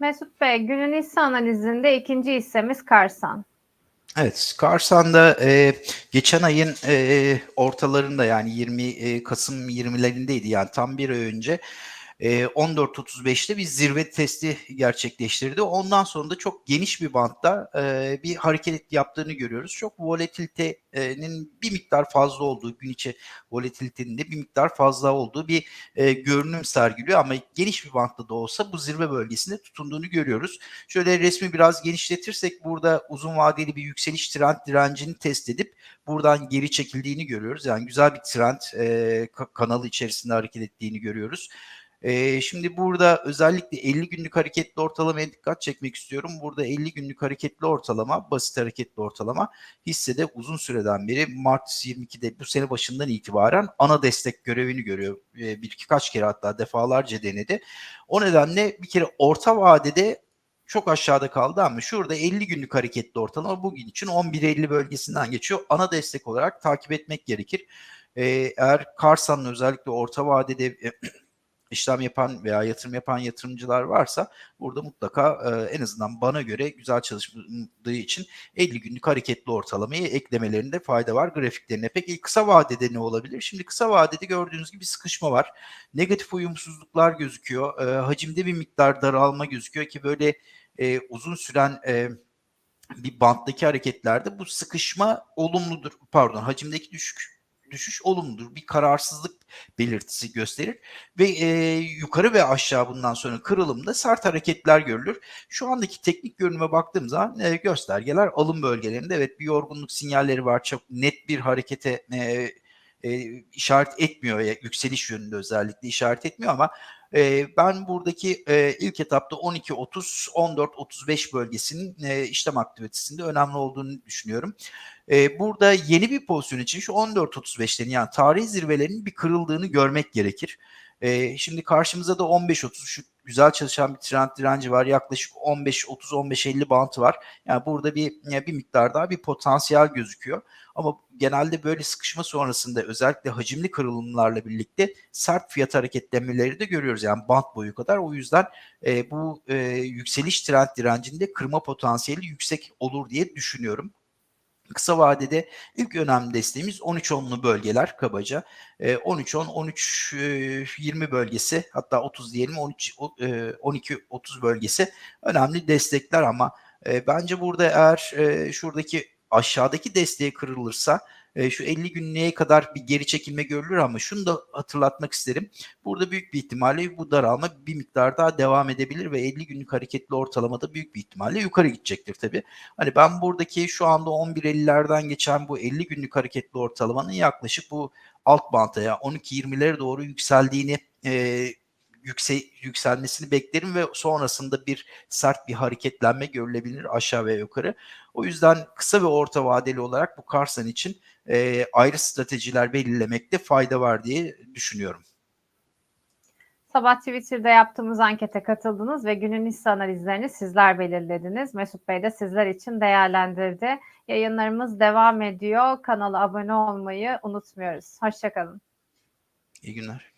Mesut Bey, günün hisse analizinde ikinci hissemiz Karsan. Evet, Karsan'da e, geçen ayın e, ortalarında yani 20 e, Kasım 20'lerindeydi yani tam bir ay önce e, 14.35'te bir zirve testi gerçekleştirdi. Ondan sonra da çok geniş bir bantta e, bir hareket yaptığını görüyoruz. Çok volatilitenin bir miktar fazla olduğu, gün içi volatilitenin de bir miktar fazla olduğu bir e, görünüm sergiliyor ama geniş bir bantta da olsa bu zirve bölgesinde tutunduğunu görüyoruz. Şöyle resmi biraz genişletirsek burada uzun vadeli bir yükseliş trend direncini test edip buradan geri çekildiğini görüyoruz. Yani güzel bir trend e, kanalı içerisinde hareket ettiğini görüyoruz. Şimdi burada özellikle 50 günlük hareketli ortalamaya dikkat çekmek istiyorum. Burada 50 günlük hareketli ortalama, basit hareketli ortalama hissede uzun süreden beri Mart 22'de bu sene başından itibaren ana destek görevini görüyor. Bir iki kaç kere hatta defalarca denedi. O nedenle bir kere orta vadede çok aşağıda kaldı ama şurada 50 günlük hareketli ortalama bugün için 11.50 bölgesinden geçiyor. Ana destek olarak takip etmek gerekir. Ee, eğer Karsan'ın özellikle orta vadede işlem yapan veya yatırım yapan yatırımcılar varsa burada mutlaka e, en azından bana göre güzel çalıştığı için 50 günlük hareketli ortalamayı eklemelerinde fayda var grafiklerine. Peki kısa vadede ne olabilir? Şimdi kısa vadede gördüğünüz gibi sıkışma var. Negatif uyumsuzluklar gözüküyor. E, hacimde bir miktar daralma gözüküyor ki böyle e, uzun süren e, bir banttaki hareketlerde bu sıkışma olumludur. Pardon hacimdeki düşük düşüş olumludur. Bir kararsızlık belirtisi gösterir ve e, yukarı ve aşağı bundan sonra kırılımda sert hareketler görülür. Şu andaki teknik görünüme baktığım zaman e, göstergeler alım bölgelerinde evet bir yorgunluk sinyalleri var. Çok net bir harekete e, e, işaret etmiyor. Yükseliş yönünde özellikle işaret etmiyor ama e, ben buradaki e, ilk etapta 12-30, 14-35 bölgesinin e, işlem aktivitesinde önemli olduğunu düşünüyorum. E, burada yeni bir pozisyon için şu 14-35'lerin yani tarihi zirvelerin bir kırıldığını görmek gerekir. E, şimdi karşımıza da 15-30 şu güzel çalışan bir trend direnci var. Yaklaşık 15-30-15-50 bantı var. Yani burada bir bir miktar daha bir potansiyel gözüküyor. Ama genelde böyle sıkışma sonrasında özellikle hacimli kırılımlarla birlikte sert fiyat hareketlenmeleri de görüyoruz. Yani bant boyu kadar. O yüzden e, bu e, yükseliş trend direncinde kırma potansiyeli yüksek olur diye düşünüyorum. Kısa vadede ilk önemli desteğimiz 13-10'lu bölgeler kabaca. E, 13-10, 13-20 bölgesi hatta 30 diyelim 13 12-30 bölgesi önemli destekler ama e, bence burada eğer e, şuradaki aşağıdaki desteği kırılırsa e, şu 50 günlüğe kadar bir geri çekilme görülür ama şunu da hatırlatmak isterim. Burada büyük bir ihtimalle bu daralma bir miktar daha devam edebilir ve 50 günlük hareketli ortalamada büyük bir ihtimalle yukarı gidecektir tabii. Hani ben buradaki şu anda 11.50'lerden geçen bu 50 günlük hareketli ortalamanın yaklaşık bu alt banta ya 12-20'lere doğru yükseldiğini e, yükse yükselmesini beklerim ve sonrasında bir sert bir hareketlenme görülebilir aşağı ve yukarı. O yüzden kısa ve orta vadeli olarak bu Karsan için e, ayrı stratejiler belirlemekte fayda var diye düşünüyorum. Sabah Twitter'da yaptığımız ankete katıldınız ve günün hisse analizlerini sizler belirlediniz. Mesut Bey de sizler için değerlendirdi. Yayınlarımız devam ediyor. Kanala abone olmayı unutmuyoruz. Hoşçakalın. İyi günler.